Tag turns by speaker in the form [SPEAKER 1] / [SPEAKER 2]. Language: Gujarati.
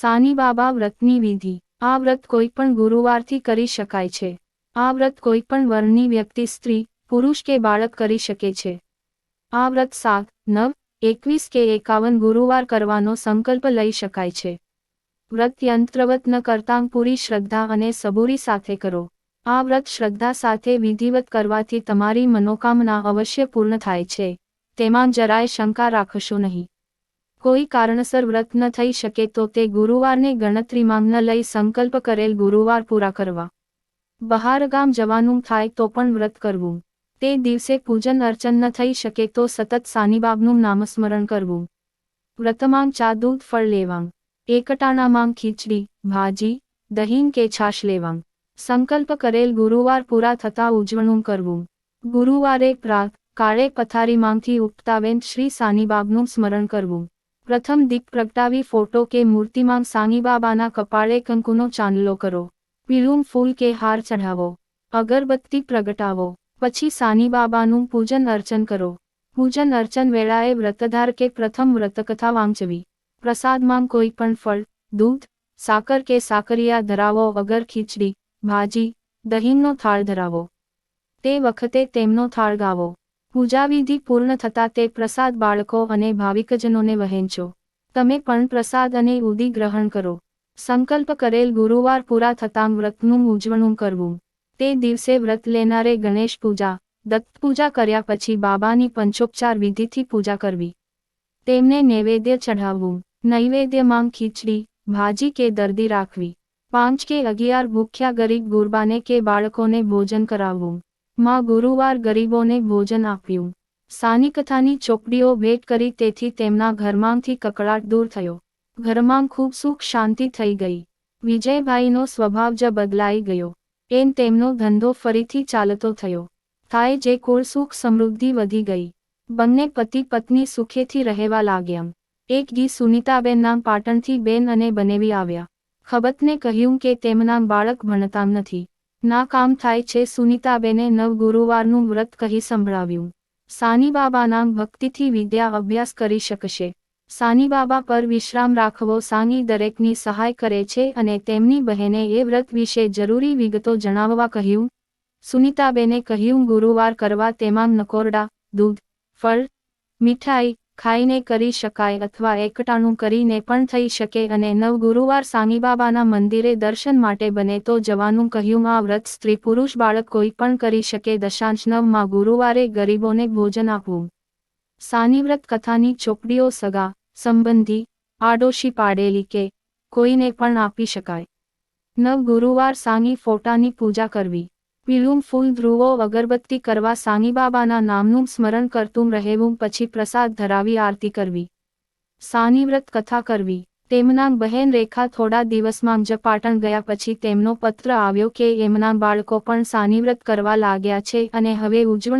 [SPEAKER 1] સાની બાબા વ્રતની વિધિ. આ વ્રત કોઈ પણ ગુરુવારથી કરી શકાય છે. આ વ્રત કોઈ પણ વર્ણની વ્યક્તિ, સ્ત્રી, પુરુષ કે બાળક કરી શકે છે. આ વ્રત સાત, નવ, એકવીસ કે એકાવન ગુરુવાર કરવાનો સંકલ્પ લઈ શકાય છે. વ્રત યંત્રવત ન કરતાં પૂરી શ્રદ્ધા અને સબૂરી સાથે કરો. આ વ્રત શ્રદ્ધા સાથે વિધિવત કરવાથી તમારી મનોકામના અવશ્ય પૂર્ણ થાય છે. તેમાં જરાય શંકા રાખશો નહીં. કોઈ કારણસર વ્રત ન થઈ શકે તો તે ગુરુવારને ગણતરીમાં ન લઈ સંકલ્પ કરેલ ગુરુવાર પૂરા કરવા. બહાર ગામ જવાનું થાય તો પણ વ્રત કરવું. તે દિવસે પૂજન અર્ચન ન થઈ શકે તો સતત સાનીબાબનું નામસ્મરણ કરવું. વ્રતમાં ચા દૂધ ફળ લેવાં એકટાણામાં ખીચડી, ભાજી દહીં કે છાશ લેવાં સંકલ્પ કરેલ ગુરુવાર પૂરા થતાં ઉજવણું કરવું. ગુરુવારે પ્રાત, કાળે પથારીમાંથી ઉઠતાવેન શ્રી સાનીબાબનું સ્મરણ કરવું. પ્રથમ દીપ પ્રગટાવી ફોટો કે મૂર્તિમાં સાનીબાબાના કપાળે કંકુનો ચાંદલો કરો. પીળું ફૂલ કે હાર ચઢાવો. અગરબત્તી પ્રગટાવો. પછી સાનીબાબાનું પૂજન અર્ચન કરો. પૂજન અર્ચન વેળાએ વ્રતધાર કે પ્રથમ વ્રતકથા વાંચવી. પ્રસાદમાં કોઈ પણ ફળ, દૂધ, સાકર કે સાકરિયા ધરાવો વગર ખીચડી, ભાજી, દહીંનો થાળ ધરાવો. તે વખતે તેમનો થાળ ગાવો. પૂજાવિધિ પૂર્ણ થતાં તે પ્રસાદ બાળકો અને ભાવિકજનોને વહેંચો. તમે પણ પ્રસાદ અને ઉદી ગ્રહણ કરો. સંકલ્પ કરેલ ગુરુવાર પૂરા થતાં વ્રતનું ઉજવણું કરવું. તે દિવસે વ્રત લેનારે ગણેશ પૂજા, દત્ત પૂજા કર્યા પછી બાબાની પંચોપચાર વિધિથી પૂજા કરવી. તેમને નૈવેદ્ય ચઢાવવું, નૈવેદ્યમાં ખીચડી, ભાજી કે દર્દી રાખવી. પાંચ કે અગિયાર ભૂખ્યા ગરીબ ગુરબાને કે બાળકોને ભોજન કરાવવું. માં ગુરુવાર ગરીબોને ભોજન આપ્યું. સાની કથાની ચોપડીઓ ભેટ કરી તેથી તેમના ઘરમાંથી કકળાટ દૂર થયો. ઘરમાં ખૂબ સુખ શાંતિ થઈ ગઈ. વિજયભાઈનો સ્વભાવ જ બદલાઈ ગયો. એમ તેમનો ધંધો ફરીથી ચાલતો થયો. થાય જે કુળ સુખ સમૃદ્ધિ વધી ગઈ. બંને પતિ પત્ની સુખેથી રહેવા લાગ્યા. એક દી સુનીતાબેન નામ પાટણથી બેન અને બનેવી આવ્યા. ખબતને કહ્યું કે તેમના બાળક ભણતા નથી. ના કામ થાય છે સુનિતાબેને નવ ગુરુવારનું વ્રત કહી સંભળાવ્યું. સાનીબાબાના ભક્તિથી વિદ્યા અભ્યાસ કરી શકશે. સાનીબાબા પર વિશ્રામ રાખવો સાની દરેકની સહાય કરે છે અને તેમની બહેને એ વ્રત વિશે જરૂરી વિગતો જણાવવા કહ્યું. સુનીતાબેને કહ્યું, ગુરુવાર કરવા તેમાં નકોરડા, દૂધ, ફળ, મીઠાઈ ખાઈને કરી શકાય અથવા એકટાણું કરીને પણ થઈ શકે અને નવ ગુરુવાર સાંઈબાબાના મંદિરે દર્શન માટે બને તો જવાનું કહ્યું, આ વ્રત સ્ત્રી પુરુષ બાળક કોઈ પણ કરી શકે દશાંશ નવમાં ગુરુવારે ગરીબોને ભોજન આપવું. સાનિવ્રત કથાની ચોપડીઓ સગા સંબંધી આડોશી પાડેલી કે કોઈને પણ આપી શકાય. નવ ગુરુવાર સાંગી ફોટાની પૂજા કરવી. પીળું ફૂલ ધ્રુવો અગરબત્તી કરવા સાનીબાબાના નામનું સ્મરણ કરતું રહેવું પછી પ્રસાદ ધરાવી આરતી કરવી. સાનીવ્રત કથા કરવી. તેમના બહેન રેખા થોડા દિવસમાં જ પાટણ ગયા પછી તેમનો પત્ર આવ્યો કે એમના બાળકો પણ સાનીવ્રત કરવા લાગ્યા છે અને હવે ઉજવણ